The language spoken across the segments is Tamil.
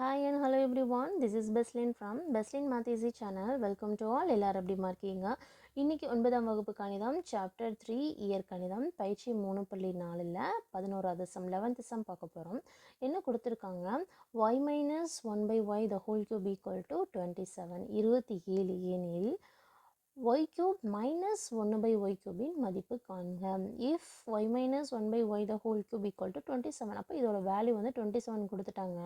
Hi and hello everyone this is Beslin from Beslin மாத்தேசி channel welcome to all எல்லோரும் எப்படிமா இருக்கீங்க? இன்றைக்கி ஒன்பதாம் வகுப்பு கணிதம் சாப்டர் த்ரீ இயர் கணிதம். பயிற்சி மூணு புள்ளி நாலில் பதினோராவது சம் லெவன்த்து சம் பார்க்க போகிறோம் என்ன கொடுத்துருக்காங்க? Y minus one by y the whole cube equal to twenty seven இருபத்தி ஏழு ஏனில் ஒய் கியூப் மைனஸ் ஒன்று பை ஒய் கியூபின் மதிப்பு காண்க. If y minus one by y the whole cube equal to twenty seven அப்போ இதோட வேல்யூ வந்து டுவெண்ட்டி செவன் கொடுத்துட்டாங்க.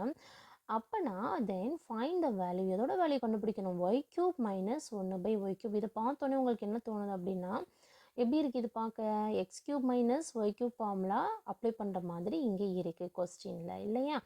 அப்போனா தென் ஃபைன் த வேல்யூ எதோட வேல்யூ கண்டுபிடிக்கணும்? ஒய் கியூப் மைனஸ் ஒன்று பை ஒய் கியூப் இதை பார்த்தோன்னே உங்களுக்கு என்ன தோணுது அப்படின்னா எப்படி இருக்குது இது பார்க்க? X cube minus y cube formula apply பண்ணுற மாதிரி இங்கே இருக்குது கொஸ்டினில் இல்லையா?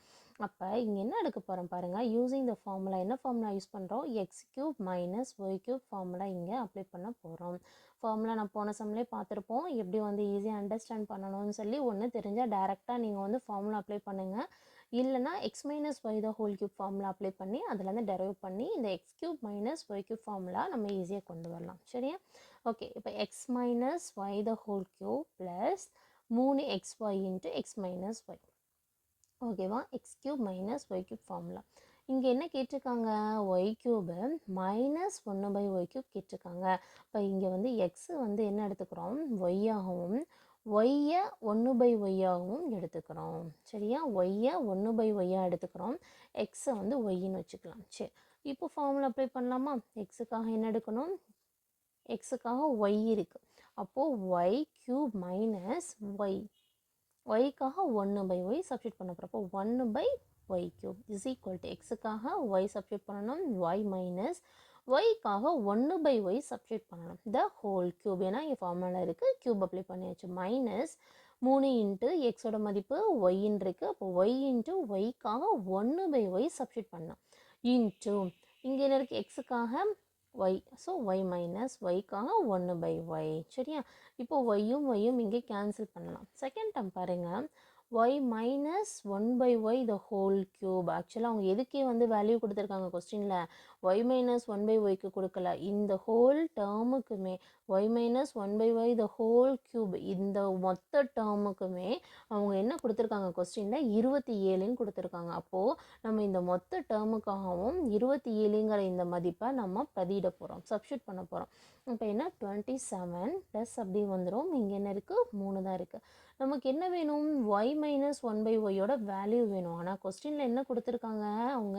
அப்போ இங்கே என்ன எடுக்க போகிறோம் பாருங்கள் யூஸிங் த ஃபார்முலா என்ன ஃபார்முலா யூஸ் பண்ணுறோம் x cube minus y cube formula இங்கே அப்ளை பண்ண போகிறோம் ஃபார்முலா நான் போன சம்லேயே பார்த்துருப்போம். எப்படி வந்து ஈஸியாக அண்டர்ஸ்டாண்ட் பண்ணணும்னு சொல்லி ஒன்று தெரிஞ்சால் டேரெக்டாக நீங்கள் வந்து ஃபார்முலா அப்ளை பண்ணுங்கள் இல்லைனா x minus y the whole cube formula apply பண்ணி அதுலேருந்து டெரைவ் பண்ணி இந்த x cube minus y cube formula நம்ம ஈஸியாக கொண்டு வரலாம். சரியா? ஓகே இப்போ x minus y the whole cube plus மூணு x y into x minus y ஓகேவா x cube minus y cube formula இங்கே என்ன கேட்டிருக்காங்க? ஒய் கியூபு மைனஸ் ஒன்று பை ஒய் கியூப் கேட்டிருக்காங்க. இப்போ இங்கே வந்து எக்ஸு வந்து என்ன எடுத்துக்கிறோம்? ஒய்யாகவும் ஒய்யை ஒன்று பை ஒய்யாகவும் எடுத்துக்கிறோம். சரியா? ஒய்யை ஒன்று பை ஒய்யாக எடுத்துக்கிறோம். எக்ஸை வந்து ஒய்ன்னு வச்சுக்கலாம். சரி இப்போ ஃபார்முலா அப்ளை பண்ணலாமா? எக்ஸுக்காக என்ன எடுக்கணும்? எக்ஸுக்காக ஒய் இருக்குது அப்போது ஒய் க்யூப் மைனஸ் ஒய் ஒய்க்காக ஒன்று பை ஒய் சப்ஸ்டியூட் பண்ண போகிறப்போ ஒன்று by y cube is equal to எக்ஸுக்காக y substitute பண்ணணும். ஒய் மைனஸ் ஒய்க்காக ஒன்று பை ஒய் சப்ஸ்டியூட் பண்ணணும். த ஹோல் க்யூப் ஏன்னா இங்கே ஃபார்முலா இருக்குது க்யூப் அப்ளை பண்ணியாச்சு. மைனஸ் மூணு இன்ட்டு எக்ஸோட மதிப்பு ஒய்ன்னு இருக்குது அப்போ ஒய் இன்ட்டு ஒய்க்காக ஒன்று பை ஒய் சப்ஸ்டியூட் பண்ணலாம் இன்ட்டு இங்கே என்ன இருக்குது எக்ஸுக்காக ஒய் ஸோ ஒய் மைனஸ் ஒய்க்காக ஒன்று பை ஒய் சரியா? இப்போ ஒய்யும் ஒய்யும் இங்கே கேன்சல் பண்ணலாம். செகண்ட் டம் பாருங்கள் y minus one by y the whole cube ஆக்சுவலாக அவங்க எதுக்கே வந்து வேல்யூ கொடுத்துருக்காங்க கொஸ்டினில் ஒய் மைனஸ் ஒன் பை ஒய்க்கு கொடுக்கல. இந்த whole டேர்முக்குமே y minus one by y the whole cube இந்த மொத்த டேர்முக்குமே அவங்க என்ன கொடுத்துருக்காங்க கொஸ்டினில் இருபத்தி ஏழுன்னு கொடுத்துருக்காங்க. அப்போது நம்ம இந்த மொத்த டேர்முக்காகவும் இருபத்தி ஏழுங்கிற இந்த மதிப்பை நம்ம பதியிட போகிறோம் சப்ஷூட் பண்ண போகிறோம் இப்போ என்ன? டுவெண்ட்டி செவன் ப்ளஸ் அப்படி வந்துடும் இங்கே என்ன இருக்குது மூணு தான் இருக்குது நமக்கு என்ன வேணும்? ஒய் மைனஸ் ஒன் பை ஒய்யோட வேல்யூ வேணும். ஆனால் கொஸ்டினில் என்ன கொடுத்துருக்காங்க? அவங்க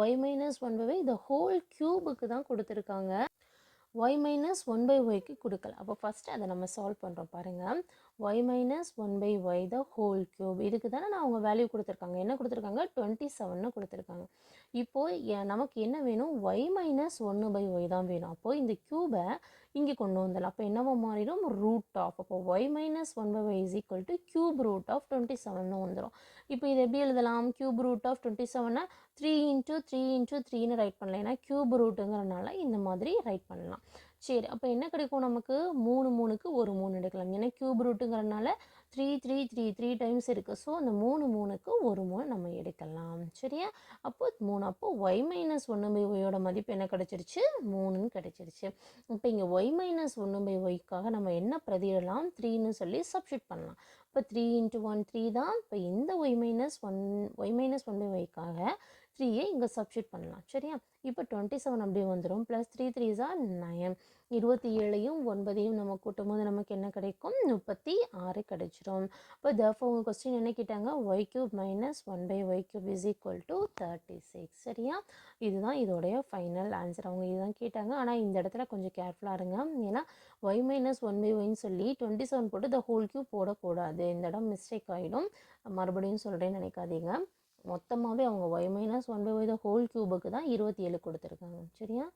ஒய் மைனஸ் ஒன் பை இந்த ஹோல் க்யூபுக்கு தான் கொடுத்துருக்காங்க. ஒய் மைனஸ் ஒன் பை ஒய்க்கு கொடுக்கல. அப்போ ஃபஸ்ட்டு அதை நம்ம சால்வ் பண்ணுறோம் பாருங்கள் y minus one by y the whole cube இதுக்கு தானே நான் அவங்க வேல்யூ கொடுத்துருக்காங்க. என்ன கொடுத்துருக்காங்க? டுவெண்ட்டி செவன்னு கொடுத்துருக்காங்க. இப்போது நமக்கு என்ன வேணும்? ஒய் மைனஸ் ஒன்று பை ஒய் தான் வேணும். அப்போது இந்த க்யூபை இங்கே கொண்டு வந்துடலாம். அப்போ என்னவோ மாறிடும்? ரூட் ஆஃப் அப்போ y minus one by y is equal to cube root of twenty செவன்னு வந்துடும் இப்போ இது எப்படி எழுதலாம்? க்யூப் ரூட் ஆஃப் டுவெண்ட்டி செவனை த்ரீ இன்ட்டு த்ரீ இன்ட்டு த்ரீன்னு ரைட் பண்ணலாம். ஏன்னா க்யூப் ரூட்டுங்கிறனால இந்த மாதிரி ரைட் பண்ணலாம். சரி அப்போ என்ன கிடைக்கும் நமக்கு? மூணு மூணுக்கு ஒரு மூணு எடுக்கலாம். ஏன்னா cube ரூட்டுங்கிறனால three three three three times இருக்குது ஸோ அந்த மூணு மூணுக்கு ஒரு மூணு நம்ம எடுக்கலாம். சரியா? அப்போ மூணு அப்போ ஒய் மைனஸ் ஒன்று பை ஒய்யோட மதிப்பு என்ன கிடச்சிருச்சு? மூணுன்னு கிடச்சிருச்சு. இப்போ இங்கே ஒய் மைனஸ் ஒன்று பை ஒய்க்காக நம்ம என்ன பிரதிடலாம் த்ரீன்னு சொல்லி சப்ஷூட் பண்ணலாம். இப்போ த்ரீ இன்ட்டு ஒன் த்ரீ தான். இப்போ இந்த y minus one y minus one by ஒய்க்காக த்ரீயை இங்கே சப்ஷீட் பண்ணலாம். சரியா? இப்போ டுவெண்ட்டி செவன் அப்படியே வந்துடும் ப்ளஸ் த்ரீ த்ரீ ஜார் நயன் இருபத்தி ஏழையும் ஒன்பதையும் நம்ம கூட்டும் போது நமக்கு என்ன கிடைக்கும்? முப்பத்தி ஆறு கிடைச்சிரும். இப்போ தஃபோ உங்கள் கொஸ்டின் என்ன கேட்டாங்க? Y cube minus one by y cube is equal to thirty six சரியா? இதுதான் இதோடைய ஃபைனல் ஆன்சர் அவங்க இதுதான் கேட்டாங்க. ஆனால் இந்த இடத்துல கொஞ்சம் கேர்ஃபுல்லாக இருங்க. ஏன்னா ஒய் மைனஸ் ஒன் பை ஒய்ன்னு சொல்லி டுவெண்ட்டி செவன் போட்டு த ஹோல் கியூப் போடக்கூடாது. இந்த இடம் மிஸ்டேக் ஆகிடும் மறுபடியும் சொல்கிறேன்னு நினைக்காதீங்க. மொத்தமாகவே அவங்க y minus one by y the whole க்யூபுக்கு தான் இருபத்தி ஏழு கொடுத்துருக்காங்க. சரியா?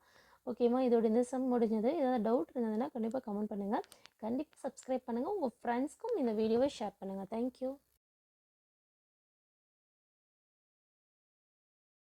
ஓகேம்மா இதோட இந்த சம் முடிஞ்சது. ஏதாவது டவுட் இருந்ததுன்னா கண்டிப்பாக கமெண்ட் பண்ணுங்கள் கண்டிப்பாக சப்ஸ்கிரைப் பண்ணுங்கள் உங்கள் ஃப்ரெண்ட்ஸ்க்கும் இந்த வீடியோவை ஷேர் பண்ணுங்கள் தேங்க்யூ